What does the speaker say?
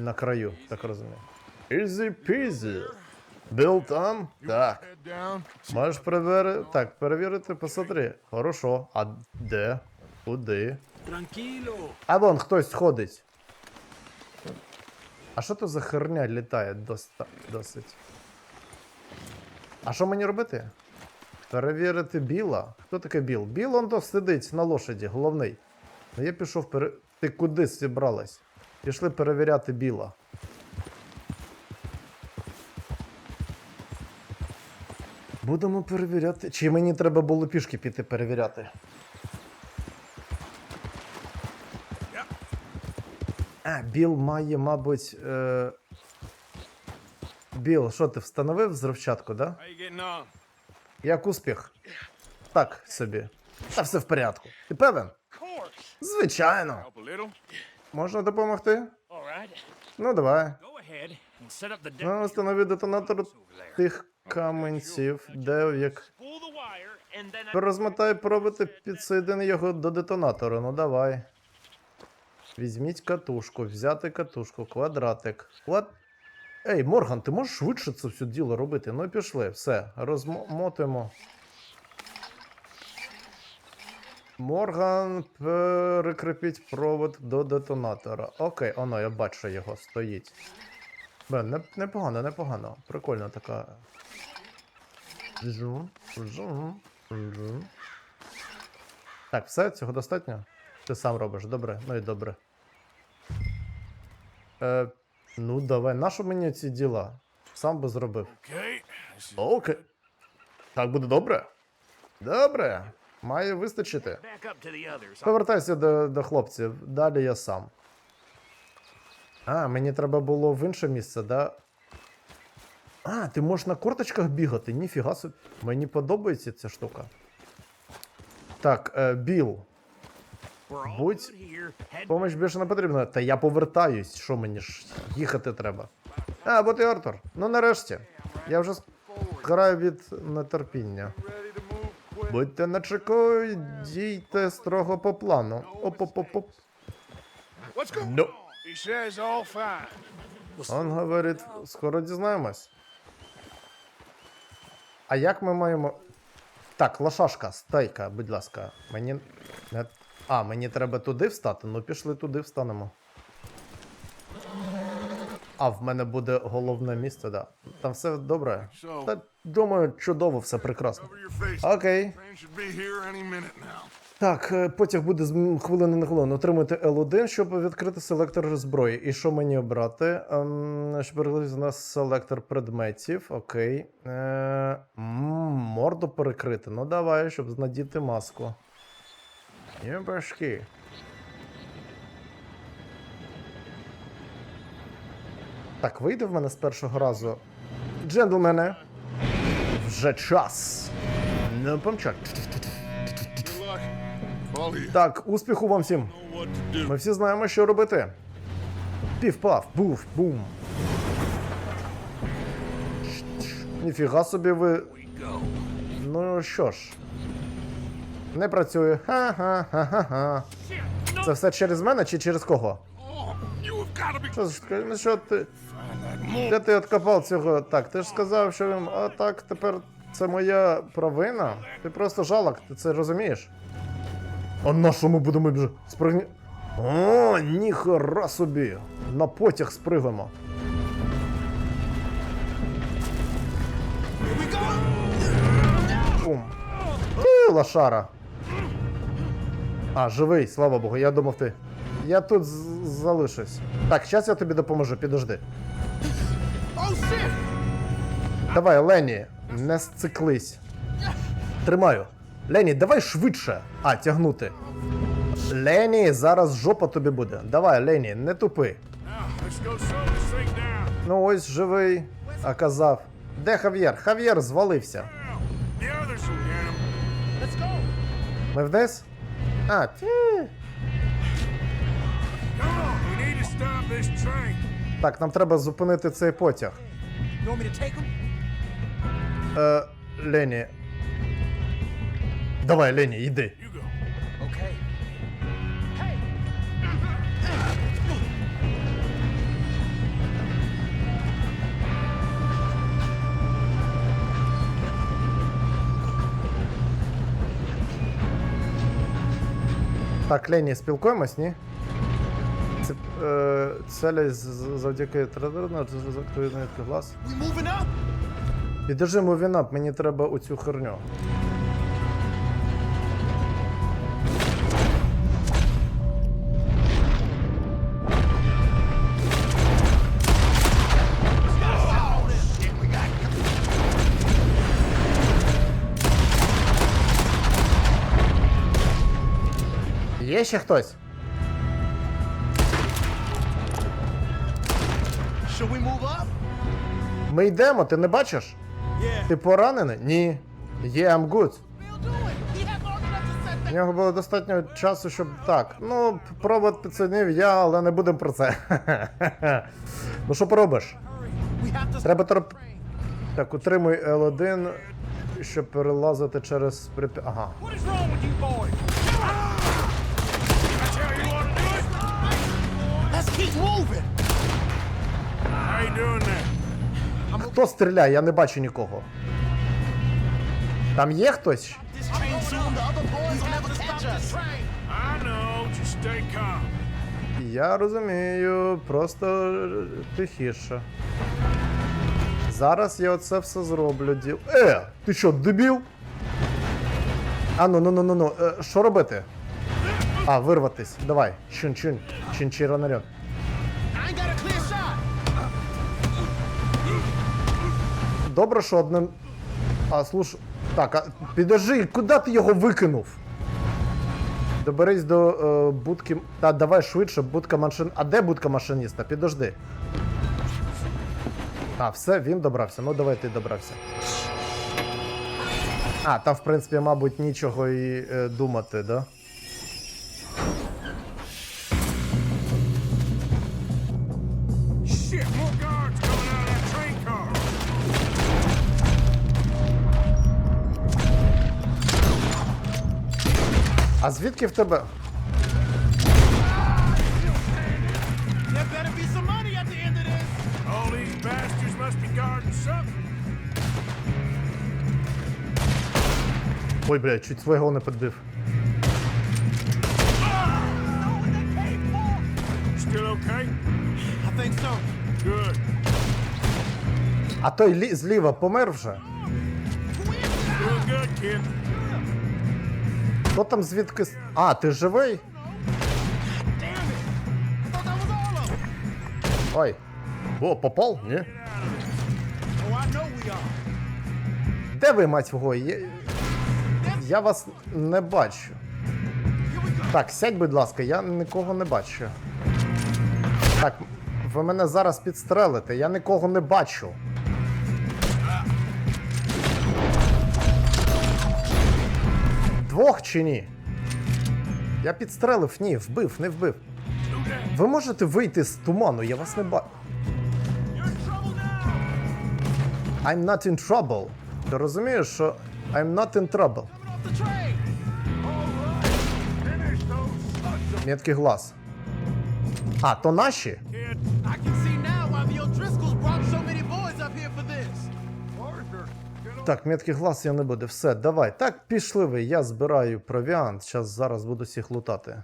На краю, так розумію. Easy peasy. Біл там? Так. Можеш перевірити. Так, перевірити, посмотри. Хорошо. А де? Куди? А вон хтось ходить. А що то за херня літає доста... досить? А що мені робити? Перевірити біла. Хто таке біл? Біл он то сидить на лошаді, головний. Ну я пішов пере... Ти куди зібралась? Пішли перевіряти біла. Будемо перевіряти. Чи мені треба було пішки піти перевіряти? А, Біл має, мабуть. Е... Біл, що ти встановив взривчатку, да? Як успіх? Так собі. Та все в порядку. Ти певен? Звичайно. Можна допомогти? Ну, давай. Ну, встанови детонатор тих каменців, де як. Розмотай пробити, підсоєдини його до детонатора. Ну давай. Візьміть катушку, взяти катушку, квадратик. Квад... Ей, Морган, ти можеш швидше це все діло робити? Ну пішли, все, розмотуємо. Морган, перекріпіть провод до детонатора. Окей, оно, я бачу його, стоїть. Не, непогано, непогано. Прикольно така. Жу, жу, жу. Так, все, цього достатньо? Ти сам робиш, добре? Ну і добре. Е, ну, давай, нащо мені ці діла? Сам би зробив. Is Окей. Так буде добре? Добре. Має вистачити. Повертайся до, до хлопців, далі я сам. А, мені треба було в інше місце, да? А, ти можеш на корточках бігати, ніфіга собі. Мені подобається ця штука. Так, е, Біл, будь- помощь більше не потрібна. Та я повертаюсь, що мені ж їхати треба. А, бо ти Артур. Ну нарешті. Я вже граю від нетерпіння. Будьте начеку, дійте строго по плану. Оп-оп-оп-оп. No. fine. Он говорить, скоро дізнаємось. А як ми маємо. Так, лошашка, стайка, будь ласка. Мені. А, мені треба туди встати? Ну пішли туди встанемо. А, в мене буде головне місце, да. Там все добре. Та думаю, чудово, все прекрасно. Окей. Так, е, потяг буде з хвилини на хвилину. Отримуйте L1, щоб відкрити селектор зброї. І що мені обрати? Ем, щоб переключити на селектор предметів. Окей. Е, морду перекрити. Ну давай, щоб надіти маску. Є башки. Так, вийде в мене з першого разу. Джентльмени. Вже час. Не помчать. Так, успіху вам всім. Ми всі знаємо, що робити. Пів-пав, був, бум. Ніфіга собі ви. Ну що ж. Не працює. Ха-ха-ха-ха-ха. Це все через мене чи через кого? Що ж, ну що ти. Де ти откопав цього? Так, ти ж сказав, що він. А так, тепер це моя провина. Ти просто жалок, ти це розумієш? А на що ми будемо вже спригні. О, ніхера собі! На потяг. Е, лошара. А, живий, слава Богу, я думав ти. Я тут залишусь. Так, зараз я тобі допоможу, підожди. Давай, Лені, не сциклись. Тримаю. Лені, давай швидше. А, тягнути. Лені, зараз жопа тобі буде. Давай, Лені, не тупи. Ну ось живий. А казав. Де Хав'єр? Хав'єр звалився. Ми вниз? А, ті. Так, нам треба зупинити цей потяг. Е, Лені. Давай, Лені, йди. Так, Лені, спілкуємось, ні? Це, е, з- завдяки тренеру актуальний глаз. We moving? Підержи мувінап, мені треба оцю херню. Є ще хтось? Ми йдемо, ти не бачиш? Yeah. Ти поранений? Ні. Є, I'm good. У нього було достатньо часу, щоб так. Ну, пробот підсоединив я, але не будемо про це. ну що поробиш? Треба тороп... Так, утримуй L1, щоб перелазити через припі... Ага. Хто стріляє? Я не бачу нікого. Там є хтось? Я розумію, просто тихіше. Зараз я оце все зроблю. Діл... Е, ти що, дебіл? А ну ну ну ну ну. Е, що робити? А, вирватись. Давай. Чун чун. Добре, що одним. А, слуш. Так, а підожди, куди ти його викинув? Доберись до е, будки. Та давай швидше, будка машин. А де будка машиніста? Підожди. А, все, він добрався. Ну давай ти добрався. А, там, в принципі, мабуть, нічого і е, думати, да? Must be guarding something. Ой, блядь, чуть свого не підбив. А той лі- зліва помер вже? Хто там звідки. А, ти живий? Ой. О, попав? Ні. Де ви, мать його? Я... я вас не бачу. Так, сядь, будь ласка, я нікого не бачу. Так, ви мене зараз підстрелите, я нікого не бачу. Двох чи ні? Я підстрелив, ні, вбив, не вбив. Ви можете вийти з туману, я вас не бачу. I'm not in trouble. Ти розумієш, що I'm not in trouble. Меткий глаз. А, то наші? kid. Так, метки глаз я не буду. Все, давай. Так, пішли ви. Я збираю провіант. Зараз зараз буду всіх лутати.